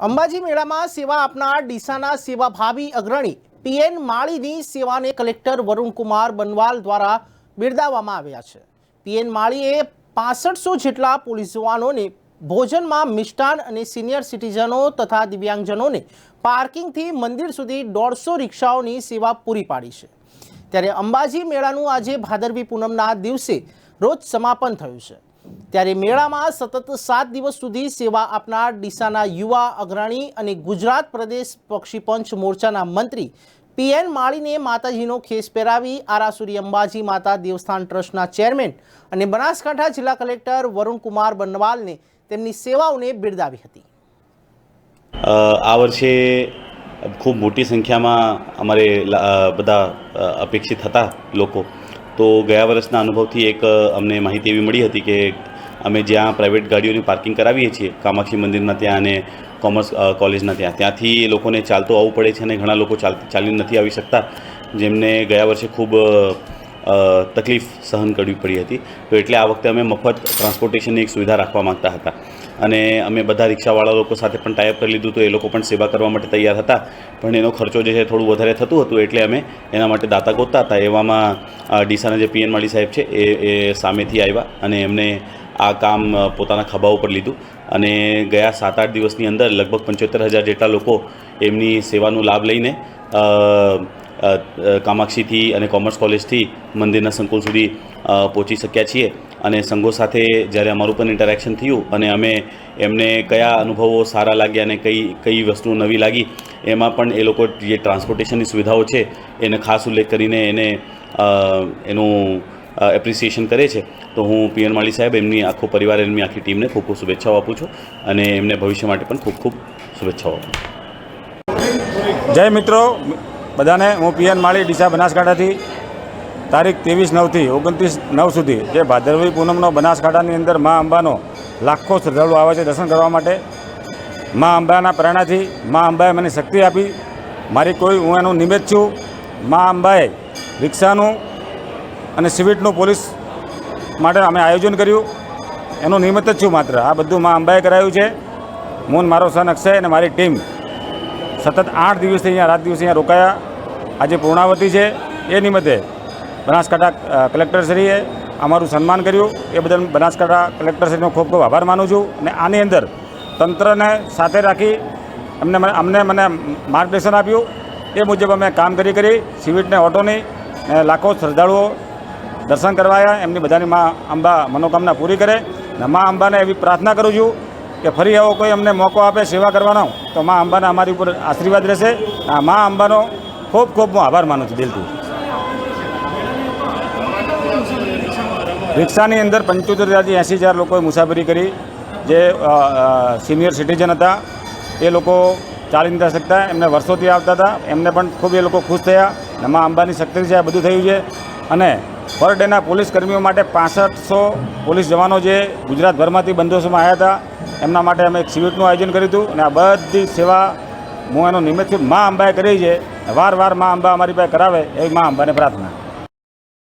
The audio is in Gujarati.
અંબાજી મેળામાં સેવા આપનાર ડીસાના સેવાભાવી અગ્રણી પીએન માળીની સેવાને કલેક્ટર વરુણકુમાર બનવાલ દ્વારા બિરદાવવામાં આવ્યા છે. પીએન માળીએ પાસઠસો જેટલા પોલીસ જવાનોને ભોજનમાં મિષ્ટાન અને સિનિયર સિટીઝનો તથા દિવ્યાંગજનોને પાર્કિંગથી મંદિર સુધી દોઢસો રિક્ષાઓની સેવા પૂરી પાડી છે. ત્યારે અંબાજી મેળાનું આજે ભાદરવી પૂનમના દિવસે રોજ સમાપન થયું છે. ત્યારે મેળામાં સતત સાત દિવસ સુધી સેવા આપનાર ડીસાના યુવા અગ્રણી અને ગુજરાત પ્રદેશ પક્ષી પંચ મોરચાના મંત્રી પીએન માળીને માતાજીનો ખેસ પહેરાવી આરાસુરી અંબાજી માતા દેવસ્થાન ટ્રસ્ટના ચેરમેન અને બનાસકાંઠા જિલ્લા કલેક્ટર વરુણકુમાર બનવાલને તેમની સેવાઓને બિરદાવી હતી. આ વર્ષે ખૂબ મોટી સંખ્યામાં અમારે બધા અપેક્ષિત હતા લોકો. તો ગયા વર્ષના અનુભવથી એક અમને માહિતી એવી મળી હતી કે અમે જ્યાં પ્રાઇવેટ ગાડીઓની પાર્કિંગ કરાવીએ છીએ, કામાક્ષી મંદિરના ત્યાં અને કોમર્સ કોલેજના ત્યાં. ત્યાંથી એ લોકોને ચાલતું આવવું પડે છે અને ઘણા લોકો ચાલ ચાલીને નથી આવી શકતા, જેમને ગયા વર્ષે ખૂબ તકલીફ સહન કરવી પડી હતી. તો એટલે આ વખતે અમે મફત ટ્રાન્સપોર્ટેશનની એક સુવિધા રાખવા માંગતા હતા. અને અમે બધા રિક્ષાવાળા લોકો સાથે પણ ટાઈપ કરી લીધું હતું એ લોકો પણ સેવા કરવા માટે તૈયાર હતા. પણ એનો ખર્ચો જે છે થોડું વધારે થતું હતું એટલે અમે એના માટે દાતા ગોતતા હતા. એવામાં ડીસાના જે પીએન માળી સાહેબ છે એ એ સામેથી આવ્યા અને એમને આ કામ પોતાના ખભા ઉપર લીધું. અને ગયા સાત આઠ દિવસની અંદર લગભગ પંચોતેર હજાર જેટલા લોકો એમની સેવાનો લાભ લઈને કામાક્ષીથી અને કોમર્સ કોલેજથી મંદિરના સંકુલ સુધી પહોંચી શક્યા છીએ. અને સંઘો સાથે જ્યારે અમારું પણ ઇન્ટરેક્શન થયું અને અમે એમને કયા અનુભવો સારા લાગ્યા અને કઈ કઈ વસ્તુ નવી લાગી, એમાં પણ એ લોકો જે ટ્રાન્સપોર્ટેશનની સુવિધાઓ છે, એને ખાસ ઉલ્લેખ કરીને એને એનું એપ્રિસિએશન કરે છે. તો હું પીએન માળી સાહેબ, એમની આખો પરિવાર, એમની આખી ટીમને ખૂબ ખૂબ શુભેચ્છાઓ આપું છું અને એમને ભવિષ્ય માટે પણ ખૂબ ખૂબ શુભેચ્છાઓ આપું જય મિત્રો બધાને હું પીએન માળી ડીસા બનાસકાંઠાથી. તારીખ ત્રેવીસ નવથી ઓગણત્રીસ નવ સુધી જે ભાદરવી પૂનમનો બનાસકાંઠાની અંદર મા અંબાનો લાખો શ્રદ્ધાળુ આવે છે દર્શન કરવા માટે. મા અંબાના પ્રેરણાથી મા અંબાએ મને શક્તિ આપી. મારી કોઈ હું એનું નિમિત્ત છું. મા અંબાએ રિક્ષાનું અને સિવિટનું પોલીસ માટે અમે આયોજન કર્યું. એનું નિમિત્ત જ છું માત્ર. આ બધું મા અંબાએ કરાયું છે. હું મારો સન અક્ષય અને મારી ટીમ સતત આઠ દિવસથી અહીંયા રાત દિવસે અહીંયા રોકાયા. આજે પૂર્ણાવતી છે. એ નિમિત્તે બનાસકાંઠા કલેક્ટરશ્રીએ અમારું સન્માન કર્યું. એ બદલ બનાસકાંઠા કલેક્ટરશ્રીનો ખૂબ ખૂબ આભાર માનું છું અને આની અંદર તંત્રને સાથે રાખી અમને મને- અમને મને માર્ગદર્શન આપ્યું. એ મુજબ અમે કામ કરી. કરી સિવિટને, ઓટોની લાખો શ્રદ્ધાળુઓ દર્શન કરવાયા. એમની બધાની મા અંબા મનોકામના પૂરી કરે. અને મા અંબાને એવી પ્રાર્થના કરું છું કે ફરી એવો કોઈ અમને મોકો આપે સેવા કરવાનો. તો મા અંબાના અમારી ઉપર આશીર્વાદ રહેશે. આ મા અંબાનો ખૂબ ખૂબ હું આભાર માનું છું, દિલથી. રિક્ષાની અંદર પંચોતેર હજારથી એંસી હજાર લોકોએ મુસાફરી કરી. જે સિનિયર સિટીઝન હતા, એ લોકો ચાલી નથી શકતા, એમને વર્ષોથી આવતા હતા. એમને પણ ખૂબ એ લોકો ખુશ થયા. એમાં અંબાની શક્તિ છે, આ બધું થયું છે. અને પર ડેના પોલીસ કર્મીઓ માટે પાસઠસો પોલીસ જવાનો જે ગુજરાતભરમાંથી બંદોબસ્તમાં આવ્યા હતા, એમના માટે અમે એક સિવિટનું આયોજન કર્યું હતું. અને આ બધી સેવા હું એનો નિમિત્તથી મા અંબાએ કરી છે. વાર વાર મા અંબા અમારી પાસે કરાવે એવી મા અંબાને પ્રાર્થના.